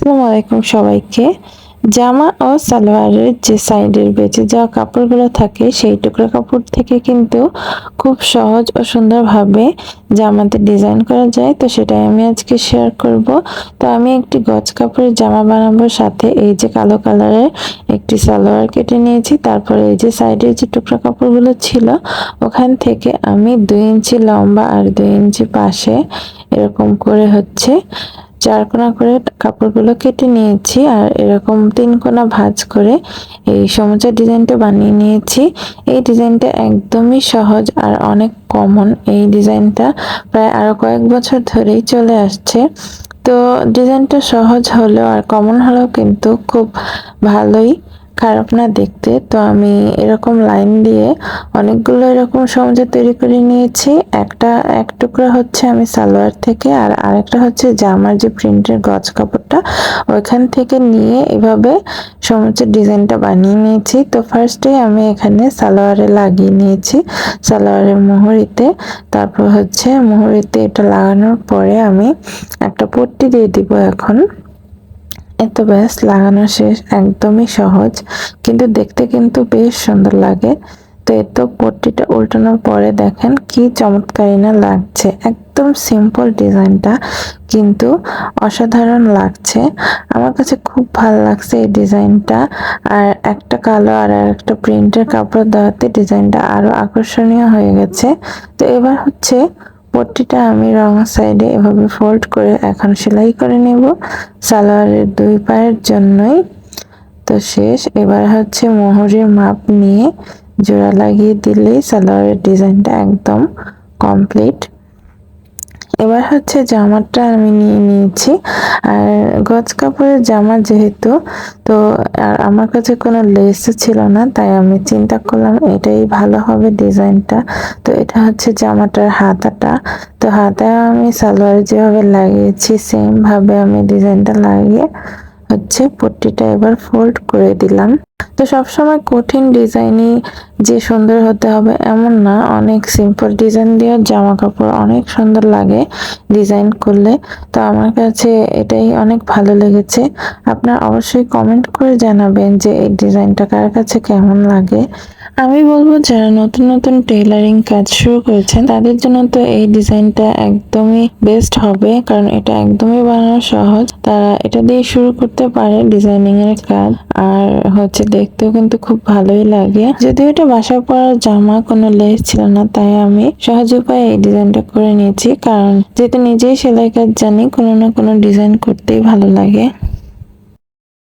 আসসালামু আলাইকুম সবাইকে। জামা ও সালোয়ারের যে সাইডের বেঁচে যাওয়া কাপড়গুলো থাকে, সেই টুকরো কাপড় থেকে কিন্তু খুব সহজ ও সুন্দরভাবে জামাতে ডিজাইন করা যায়। তো সেটাই আমি আজকে শেয়ার করব। তো আমি একটি গজ কাপড়ের জামা বানানোর সাথে এই যে কালো কালারের একটি সালোয়ার কেটে নিয়েছি। তারপরে এই যে সাইডের যে টুকরো কাপড়গুলো ছিল, ওখান থেকে আমি দুই ইঞ্চি লম্বা আর দুই ইঞ্চি পাশে এরকম করে হচ্ছে চার কোনা করে কাপড়গুলো কেটে নিয়েছি আর এরকম তিন কোনা ভাঁজ করে এই সমুচা ডিজাইনটা বানিয়ে নিয়েছি। এই ডিজাইনটা একদমই সহজ আর অনেক কমন এই ডিজাইনটা প্রায় আরও কয়েক বছর ধরেই চলে আসছে। তো ডিজাইনটা সহজ হলেও আর কমন হলেও কিন্তু খুব ভালোই খারাপ না দেখতে। তো আমি এরকম লাইন দিয়ে অনেকগুলো এরকম সমাজে তৈরি করে নিয়েছি। একটা, এক টুকরো হচ্ছে আমি সালোয়ার থেকে আর আরেকটা হচ্ছে জামার যে প্রিন্টের গজ কাপড়টা, ওইখান থেকে নিয়ে এভাবে সমুচের ডিজাইনটা বানিয়ে নিয়েছি। তো ফার্স্টে আমি এখানে সালোয়ারে লাগিয়ে নিয়েছি, সালোয়ারের মুহুরিতে। তারপর হচ্ছে মুহুরিতে এটা লাগানোর পরে আমি একটা পট্টি দিয়ে দিব এখন। এত ব্যাস, লাগানো শেষ, একদমই সহজ। কিন্তু দেখতে কিন্তু বেশ সুন্দর লাগে। তো এত পট্টিটা উল্টানোর পরে দেখেন কি চমৎকারী না লাগছে। একদম সিম্পল ডিজাইনটা, কিন্তু অসাধারণ লাগছে। আমার কাছে খুব ভালো লাগছে এই ডিজাইনটা। আর একটা কালো আর একটা প্রিন্টের কাপড় দেওয়াতে ডিজাইনটা আরও আকর্ষণীয় হয়ে গেছে। তো এবার হচ্ছে পট্টিটা আমি রং সাইডে এভাবে ফোল্ড করে এখন সেলাই করে নেব। সালোয়ারের দুই পায়ের জন্যই। তো শেষ, এবার হচ্ছে মোহরের মাপ নিয়ে জোড়া লাগিয়ে দিলেই সালোয়ারের ডিজাইনটা একদম কমপ্লিট এবার হচ্ছে জামাটা আমি নিয়ে নিয়েছি। আর গজ কাপড়ের জামা যেহেতু, তো আর আমার কাছে কোনো লেস ছিল না, তাই আমি চিন্তা করলাম এটাই ভালো হবে ডিজাইনটা। তো এটা হচ্ছে জামাটার হাতাটা। তো হাতায় আমি সালোয়ার যেভাবে লাগিয়েছি সেমভাবে আমি ডিজাইনটা লাগিয়ে হচ্ছে, পট্টিটা এবার ফোল্ড করে দিলাম। তো সবসময় কঠিন ডিজাইনই যে সুন্দর হতে হবে এমন না। অনেক সিম্পল ডিজাইন দিয়ে জামা কাপড় অনেক সুন্দর লাগে ডিজাইন করলে। তো আমার কাছে এটাই অনেক ভালো লেগেছে। আপনার অবশ্যই কমেন্ট করে জানাবেন যে এই ডিজাইনটা কার কাছে কেমন লাগে। আমি বলব যারা নতুন নতুন টেইলারিং কাজ শুরু করেছেন, তাদের জন্য তো এই ডিজাইনটা একদমই বেস্ট হবে, কারণ এটা একদমই বানানো সহজ। তারা এটা দিয়ে শুরু করতে পারে ডিজাইনিং এর কাজ, আর হচ্ছে দেখতেও কিন্তু খুব ভালোই লাগে। যদিও এটা বাসায় পরার জামা কোনো লেস ছিল না, তাই আমি সহজ উপায়ে এই ডিজাইনটা করে নিয়েছি, কারণ যেহেতু নিজেই সেলাই কাজ জানি, কোনো না কোনো ডিজাইন করতেই ভালো লাগে।